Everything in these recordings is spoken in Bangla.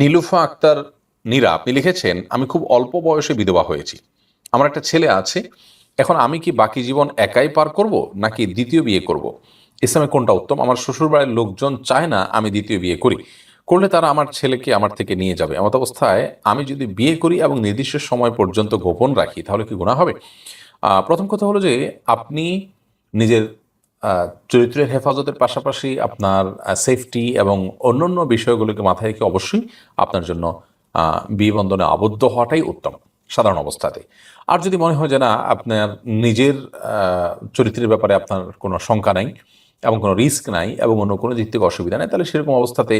নীলুফা আক্তার নীরা, আপনি লিখেছেন, আমি খুব অল্প বয়সে বিধবা হয়েছি। আমার একটা ছেলে আছে, এখন আমি কি বাকি জীবন একাই পার করব, নাকি দ্বিতীয় বিয়ে করব? ইসলামে কোনটা উত্তম? আমার শ্বশুরবাড়ির লোকজন চায় না আমি দ্বিতীয় বিয়ে করি। করলে তারা আমার ছেলেকে আমার থেকে নিয়ে যাবে। এমত অবস্থায় আমি যদি বিয়ে করি এবং নির্দিষ্ট সময় পর্যন্ত গোপন রাখি, তাহলে কি গুণা হবে? প্রথম কথা হলো যে, আপনি নিজের চরিত্রের হেফাজতের পাশাপাশি আপনার সেফটি এবং অন্যান্য বিষয়গুলোকে মাথায় রেখে অবশ্যই আপনার জন্য বিয়ে বন্ধনে আবদ্ধ হওয়াটাই উত্তম সাধারণ অবস্থাতে। আর যদি মনে হয় যে না, আপনার নিজের চরিত্রের ব্যাপারে আপনার কোনো শঙ্কা নাই এবং কোনো রিস্ক নাই এবং অন্য কোনো দিক থেকে অসুবিধা নেই, তাহলে সেরকম অবস্থাতে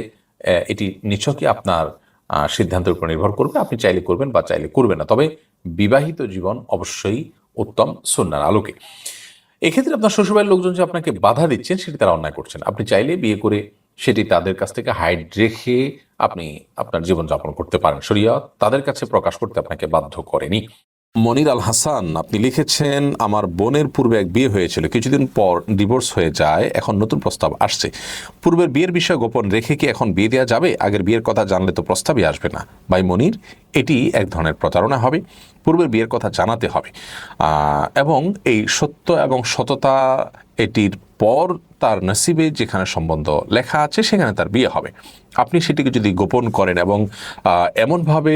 এটি নিছকই আপনার সিদ্ধান্তের উপর নির্ভর করবে। আপনি চাইলে করবেন বা চাইলে করবেন না। তবে বিবাহিত জীবন অবশ্যই উত্তম সুন্নার আলোকে। এক্ষেত্রে আপনার শ্বশুরবাড়ির লোকজন যে আপনাকে বাধা দিচ্ছেন, সেটি তারা অন্যায় করছেন। আপনি চাইলে বিয়ে করে সেটি তাদের কাছ থেকে হাইড রেখে আপনি আপনার জীবনযাপন করতে পারেন। শরিয়া তাদের কাছে প্রকাশ করতে আপনাকে বাধ্য করেনি। মনির আল হাসান আপনি লিখেছেন, আমার বোনের পূর্বে এক বিয়ে হয়েছিল, কিছুদিন পর ডিভোর্স হয়ে যায়, এখন নতুন প্রস্তাব আসছে। পূর্বের বিয়ের বিষয় গোপন রেখে কি এখন বিয়ে দেওয়া যাবে? আগের বিয়ের কথা জানলে তো প্রস্তাবই আসবে না। ভাই মনির, এটি এক ধরনের প্রতারণা হবে, পূর্বের বিয়ের কথা জানাতে হবে। এবং এই সত্য এবং সততা এটির পর তার নসিবে যেখানে সম্বন্ধ লেখা আছে, সেখানে তার বিয়ে হবে। আপনি সেটিকে যদি গোপন করেন এবং এমনভাবে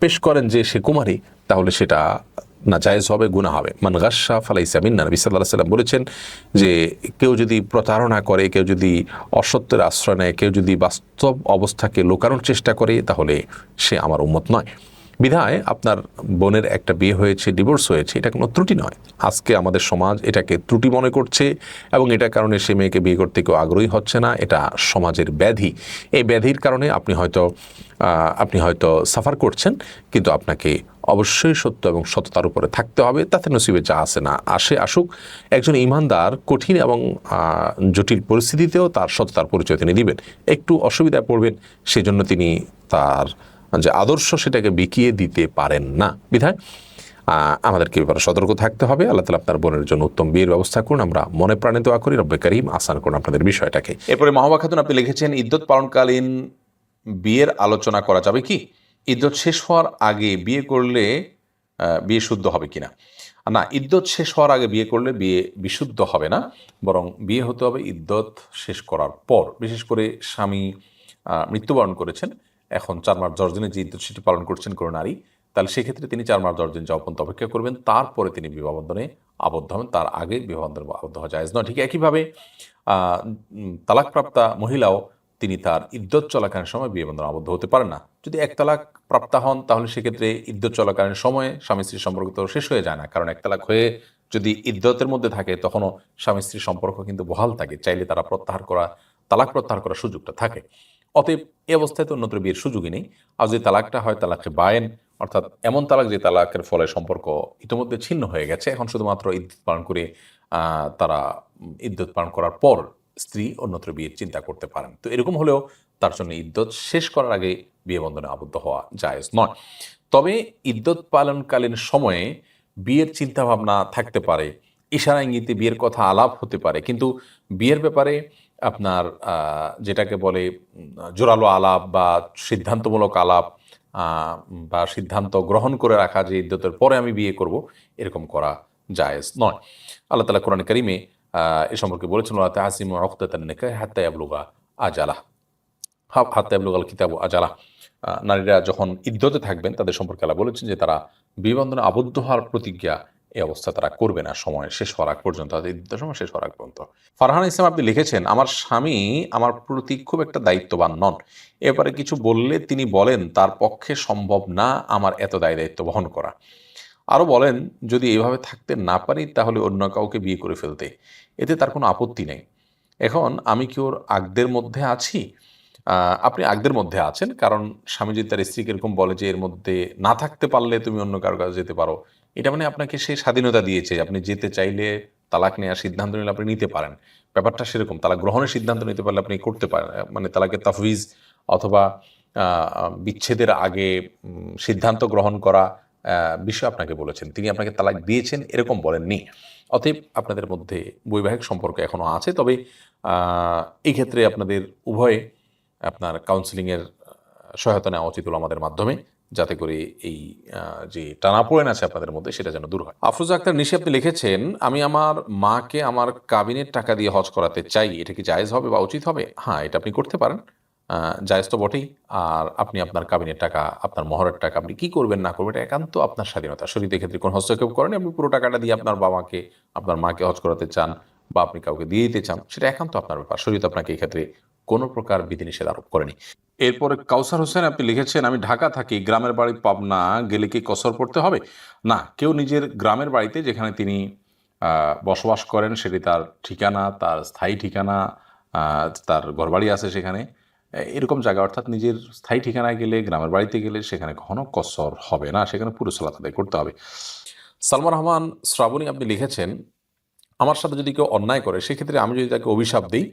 পেশ করেন যে সে কুমারী, তাহলে সেটা না জায়েজ হবে গুণা হবে। মান গাসা ফালাইসা মিন্না। নবী সাল্লাহ সাল্লাম বলেছেন যে কেউ যদি প্রতারণা করে, কেউ যদি অসত্যের আশ্রয় নেয়, কেউ যদি বাস্তব অবস্থাকে লোকানোর চেষ্টা করে, তাহলে সে আমার উম্মত নয়। বিধায় আপনার বোনের একটা বিয়ে হয়েছে ডিভোর্স হয়েছে, এটা কোনো ত্রুটি নয়। আজকে আমাদের সমাজ এটাকে ত্রুটি মনে করছে এবং এটার কারণে সে মেয়েকে বিয়ে করতে কেউ আগ্রহী হচ্ছে না, এটা সমাজের ব্যাধি। এই ব্যাধির কারণে আপনি হয়তো আপনি হয়তো সাফার করছেন, কিন্তু আপনাকে অবশ্যই সত্য এবং সততার উপরে থাকতে হবে, তাতে নসিবে যা আসে না আসে আসুক। একজন ইমানদার কঠিন এবং জটিল পরিস্থিতিতেও তার সততার পরিচয় তিনি দিবেন। একটু অসুবিধায় পড়বেন, সেজন্য তিনি তার যে আদর্শ সেটাকে বিকিয়ে দিতে পারেন না। বিধায় আমাদেরকে ব্যাপারে সতর্ক থাকতে হবে। আল্লাহ তালা আপনার বোনের জন্য উত্তম বিয়ের ব্যবস্থা করুন। আমরা মনে প্রাণে দোয়া করি। রব্বে করিম আসান করুন আপনাদের বিষয়টাকে। এরপরে মাহবা খাতুন, আপনি লিখেছেন, ইদ্যত পালনকালীন বিয়ের আলোচনা করা যাবে কি? ইদ্যত শেষ হওয়ার আগে বিয়ে করলে বিয়ে শুদ্ধ হবে কিনা? না, ইদ্যত শেষ হওয়ার আগে বিয়ে করলে বিয়ে বিশুদ্ধ হবে না। বরং বিয়ে হতে হবে ইদ্যত শেষ করার পর। বিশেষ করে স্বামী মৃত্যুবরণ করেছেন। এখন চার মাস দশ যে ইদ্যত সেটি পালন করছেন কোনো নারী, তাহলে সেক্ষেত্রে তিনি চার মাস দশ দিন যাওয়া পর্যন্ত অপেক্ষা করবেন। তারপরে তিনি বিবাহবন্ধনে আবদ্ধ হবেন। তার আগে বিবাহবন্ধনে আবদ্ধ হওয়া যায়। নয় ঠিক একইভাবে তালাকপ্রাপ্তা মহিলাও তিনি তার ইদ্যত চলাকালীন সময় বিয়ে বন্ধনে আবদ্ধ হতে পারেন না। যদি এক তালাক প্রাপ্তা হন, তাহলে সেক্ষেত্রে ইদ্যত চলাকালীন সময়ে স্বামী স্ত্রীর সম্পর্ক তো শেষ হয়ে যায় না। কারণ এক তালাক হয়ে যদি ইদ্যতের মধ্যে থাকে, তখনও স্বামী স্ত্রীর সম্পর্ক কিন্তু বহাল থাকে। চাইলে তারা প্রত্যাহার করা, তালাক প্রত্যাহার করার সুযোগটা থাকে। অতএব এ অবস্থায় তো অন্যত্র বিয়ের সুযোগই নেই। আর যদি তালাকটা হয় তালাকে বায়েন, অর্থাৎ এমন তালাক যে তালাকের ফলে সম্পর্ক ইতিমধ্যে ছিন্ন হয়ে গেছে। এখন শুধুমাত্র ইদ্যুৎ পালন করে তারা ইদ্যুৎ পালন করার পর স্ত্রী অন্যত্র বিয়ের চিন্তা করতে পারেন। তো এরকম হলেও তার জন্য ইদ্যত শেষ করার আগে বিয়ে বন্ধনে আবদ্ধ হওয়া জায়েজ নয়। তবে ইদ্যত পালনকালীন সময়ে বিয়ের চিন্তাভাবনা থাকতে পারে। ইশারা ইঙ্গিতে বিয়ের কথা আলাপ হতে পারে। কিন্তু বিয়ের ব্যাপারে আপনার যেটাকে বলে জোরালো আলাপ বা সিদ্ধান্তমূলক আলাপ বা সিদ্ধান্ত গ্রহণ করে রাখা যে ইদ্যতের পরে আমি বিয়ে করব, এরকম করা জায়েজ নয়। আল্লাহ তালা কোরআন করিমে এ সম্পর্কে বলেছেন ওলা তাহসিম অখতান নেকা হাত্তা আবলুগা আজালা হাত হাত্তা আবলুগাল কিতাব আজালা নারীরা যখন ইদ্যতে থাকবেন, তাদের সম্পর্কে আল্লাহ বলেছেন যে তারা বিবন্ধনে আবদ্ধ হওয়ার প্রতিজ্ঞা এই অবস্থা তারা করবে না, সময় শেষ হওয়ার আগ পর্যন্ত ইদ্যত সময় শেষ হওয়ার আগ পর্যন্ত। ফারহান ইসলাম, আপনি লিখেছেন, আমার স্বামী আমার প্রতি খুব একটা দায়িত্ববান নন। এবারে কিছু বললে তিনি বলেন, তার পক্ষে সম্ভব না আমার এত দায় দায়িত্ব বহন করা। আরও বলেন, যদি এইভাবে থাকতে না পারি, তাহলে অন্য কাউকে বিয়ে করে ফেলতে। এতে তার কোনো আপত্তি নেই। এখন আমি কি ওর আগদের মধ্যে আছি? আপনি আগদের মধ্যে আছেন, কারণ স্বামীজি তার স্ত্রীকে এরকম বলে যে, এর মধ্যে না থাকতে পারলে তুমি অন্য কারও কাছে যেতে পারো। এটা মানে আপনাকে সে স্বাধীনতা দিয়েছে আপনি যেতে চাইলে তালাক নেওয়ার সিদ্ধান্ত নিলে আপনি নিতে পারেন। ব্যাপারটা সেরকম, তালাক গ্রহণের সিদ্ধান্ত নিতে পারলে আপনি করতে পারেন মানে তালাকের তাফবিজ অথবা বিচ্ছেদের আগে সিদ্ধান্ত গ্রহণ করা বিষয় আপনাকে বলেছেন। তিনি আপনাকে তালাক দিয়েছেন, এরকম বলেননি। অতএব আপনাদের মধ্যে বৈবাহিক সম্পর্ক এখনও আছে, তবে এই ক্ষেত্রে আপনাদের উভয়ে আপনার কাউন্সিলিংয়ের সহায়তা নেওয়া উচিত হলো আমাদের মাধ্যমে। যাতে করে এই যে টানাপোড়েন আছে আপনাদের মধ্যে সেটা যেন দূর হয়। আফরোজা আক্তার নিশি আপনি লিখেছেন, আমি আমার মাকে আমার কাবিনের টাকা দিয়ে হজ করাতে চাই, এটা কি জায়েজ হবে বা উচিত হবে? হ্যাঁ এটা আপনি করতে পারেন। জায়েজ তো বটেই। আর আপনি আপনার কাবিনের টাকা, আপনার মহরের টাকা আপনি কি করবেন, না করবেন, এটা একান্ত আপনার স্বাধীনতা। শরীরের ক্ষেত্রে কোনো হস্তক্ষেপ করেন আপনি পুরো টাকাটা দিয়ে আপনার বাবাকে, আপনার মাকে হজ করাতে চান বা আপনি কাউকে দিয়ে দিতে চান, সেটা একান্ত আপনার ব্যাপার। শরীর আপনাকে এই ক্ষেত্রে কোনো প্রকার বিধিনিষেধ আরোপ করেনি। এরপরে কাউসার হোসেন, আপনি লিখেছেন, আমি ঢাকা থাকি, গ্রামের বাড়ি পাবনা, গেলে কি কসর পড়তে হবে? না, কেউ নিজের গ্রামের বাড়িতে যেখানে তিনি বসবাস করেন, সেটি তার ঠিকানা, তার স্থায়ী ঠিকানা তার ঘরবাড়ি আছে সেখানে এরকম জায়গা। অর্থাৎ নিজের স্থায়ী ঠিকানায় গেলে, গ্রামের বাড়িতে গেলে সেখানে কখনো কসর হবে না, সেখানে পুরো সালাত করতে হবে। সালমান রহমান, শ্রাবণী আপনি লিখেছেন, আমার সাথে যদি কেউ অন্যায় করে, সেক্ষেত্রে আমি যদি তাকে অভিশাপ দিই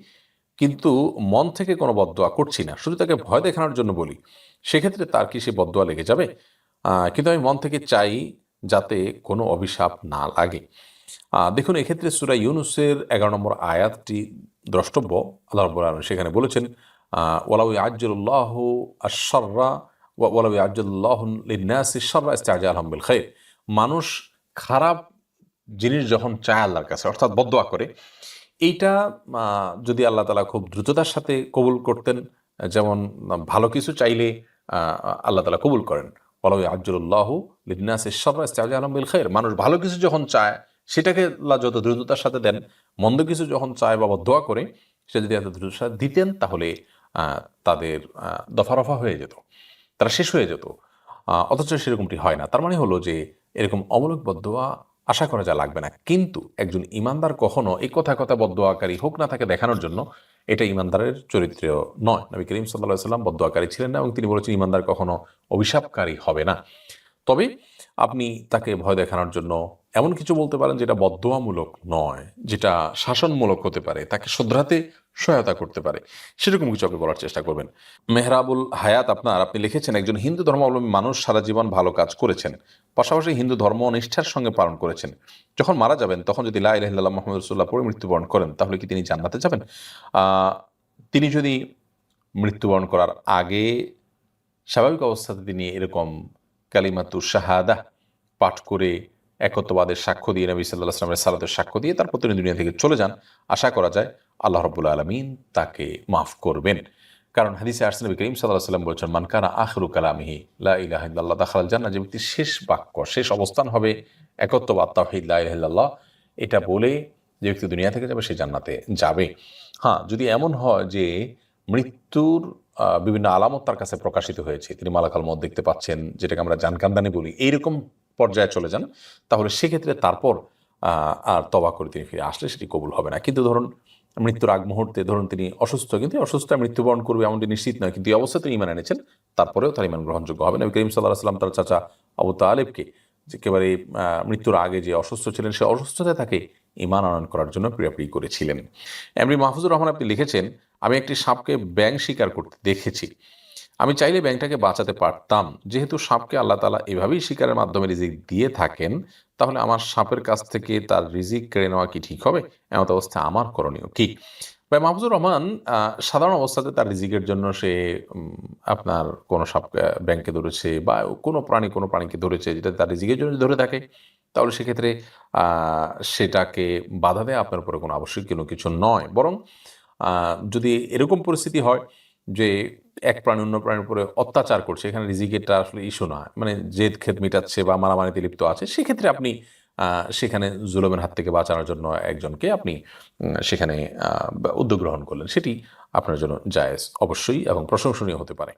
কিন্তু মন থেকে কোনো বদদোয়া করছি না। শুধু তাকে ভয় দেখানোর জন্য বলি সেক্ষেত্রে তার কি সে বদদোয়া লেগে যাবে? কিন্তু আমি মন থেকে চাই যাতে কোনো অভিশাপ না লাগে। দেখুন এক্ষেত্রে সুরা ইউনুসের এগারো নম্বর আয়াতটি দ্রষ্টব্য। আল্লাহ রব্বুল সেখানে বলেছেন আহ, ওয়ালাউ আজ্জুল্লাহ আশর্রা ওয়ালাউ আজ্জুল্লাহ লিন্নাসি শর্রা ইস্তাজালহাম বিল খাইর মানুষ খারাপ জিনিস যখন চায় আল্লাহর কাছে অর্থাৎ বদদোয়া করে এইটা যদি আল্লাহ তালা খুব দ্রুততার সাথে কবুল করতেন, যেমন ভালো কিছু চাইলে আল্লাহ তালা কবুল করেন। ওলাউ আজ্জুল্লাহ লিন্নাস ইসরা ইস্তাজা আলম বিল খাইর। মানুষ ভালো কিছু যখন চায়, সেটাকে আল্লাহ যত দ্রুততার সাথে দেন, মন্দ কিছু যখন চায় বা দোয়া করে, সে যদি এত দ্রুততার সাথে দিতেন, তাহলে তাদের দফা রফা হয়ে যেত, তারা শেষ হয়ে যেত। অথচ সেরকমটি হয় না। তার মানে হলো যে, এরকম অমূলক বদোয়া আশা করা যা লাগবে না। কিন্তু একজন ইমানদার কখনো এই কথা কথা আকারী হোক না তাকে দেখানোর জন্য এটা ইমানদারের চরিত্র নয়। নবী করিম সাল্লাহ সাল্লাম আকারী ছিলেন না এবং তিনি বলেছেন ইমানদার কখনো অভিশাপকারী হবে না। তবে আপনি তাকে ভয় দেখানোর জন্য এমন কিছু বলতে পারেন যেটা বদোয়ামূলক নয়, যেটা শাসনমূলক হতে পারে, তাকে শ্রদ্ধাতে সহায়তা করতে পারে। সেরকম কিছু আপনি বলার চেষ্টা করবেন। মেহরাবুল হায়াত আপনার, আপনি লিখেছেন, একজন হিন্দু ধর্মাবলম্বী মানুষ সারা জীবন ভালো কাজ করেছেন। পাশাপাশি হিন্দু ধর্ম নিষ্ঠার সঙ্গে পালন করেছেন। যখন মারা যাবেন, তখন যদি লাহ মোহাম্মদ রসুল্লাহ পরে মৃত্যুবরণ করেন, তাহলে কি তিনি জান্নাতে যাবেন? তিনি যদি মৃত্যুবরণ করার আগে স্বাভাবিক অবস্থাতে তিনি এরকম কালিমাতু শাহাদা পাঠ করে একত্ববাদের সাক্ষ্য দিয়ে নবী সাল্লাহ আসলামের সালাদের সাক্ষ্য দিয়ে তারপর তিনি দুনিয়া থেকে চলে যান। আশা করা যায় আল্লাহ রব্বুল আলমিন তাকে মাফ করবেন। কারণ হাদিসে আরসেন নবী করিম সাল্লাহ সাল্লাম বলছেন মানকানা আখরু কালামিহি, লা ইলাহা ইল্লাল্লাহ দাখাল জান্নাত যে ব্যক্তির শেষ বাক্য, শেষ অবস্থান হবে একত্ববাদ তাহিদ লা ইলাহা এটা বলে যে ব্যক্তি দুনিয়া থেকে যাবে, সে জান্নাতে যাবে। হ্যাঁ যদি এমন হয় যে মৃত্যুর বিভিন্ন আলামত তার কাছে প্রকাশিত হয়েছে। তিনি মালাকাল মত দেখতে পাচ্ছেন, যেটাকে আমরা জানকান্দানি বলি। এইরকম পর্যায়ে চলে যান, তাহলে সেক্ষেত্রে তারপর আর তবা করে তিনি ফিরে আসলে সেটি কবুল হবে না। কিন্তু ধরুন, মৃত্যুর আগ মুহূর্তে ধরুন তিনি অসুস্থ, কিন্তু এই অসুস্থতায় মৃত্যুবরণ করবে এমনটি নিশ্চিত নয়। কিন্তু এই অবস্থা তিনি ইমান এনেছেন, তারপরেও তার ইমান গ্রহণযোগ্য হবে না। করিম সাল্লাহ সাল্লাম তার চাচা আবু তালেবকে যে একেবারে মৃত্যুর আগে যে অসুস্থ ছিলেন, সে অসুস্থতায় তাকে ইমান আনয়ন করার জন্য প্রিয়াপ্রিয় করেছিলেন। এমনি মাহফুজুর রহমান আপনি লিখেছেন, আমি একটি সাপকে ব্যাং শিকার করতে দেখেছি। আমি চাইলে ব্যাংকটাকে বাঁচাতে পারতাম। যেহেতু সাপকে আল্লাহ তালা এভাবেই শিকারের মাধ্যমে রিজিক দিয়ে থাকেন, তাহলে আমার সাপের কাছ থেকে তার রিজিক কেড়ে নেওয়া কি ঠিক হবে? এমন অবস্থা আমার করণীয় কি? ভাই, মাহফুজুর রহমান সাধারণ অবস্থাতে তার রিজিকের জন্য সে আপনার কোনো সাপ ব্যাংকে ধরেছে বা কোনো প্রাণী কোনো প্রাণীকে ধরেছে, যেটা তার রিজিকের জন্য ধরে থাকে। তাহলে সেক্ষেত্রে সেটাকে বাধা দেওয়া আপনার উপরে কোনো আবশ্যক কোনো কিছু নয়। বরং যদি এরকম পরিস্থিতি হয় যে এক প্রাণী অন্য প্রাণীর উপরে অত্যাচার করছে, এখানে রিজিকেরটা আসলে ইস্যু না মানে জেদ খেত মিটাচ্ছে বা মারামারিতে লিপ্ত আছে, সেক্ষেত্রে আপনি সেখানে জুলুমের হাত থেকে বাঁচানোর জন্য একজনকে আপনি সেখানে উদ্যোগ গ্রহণ করলেন। সেটি আপনার জন্য জায়েজ অবশ্যই এবং প্রশংসনীয় হতে পারে।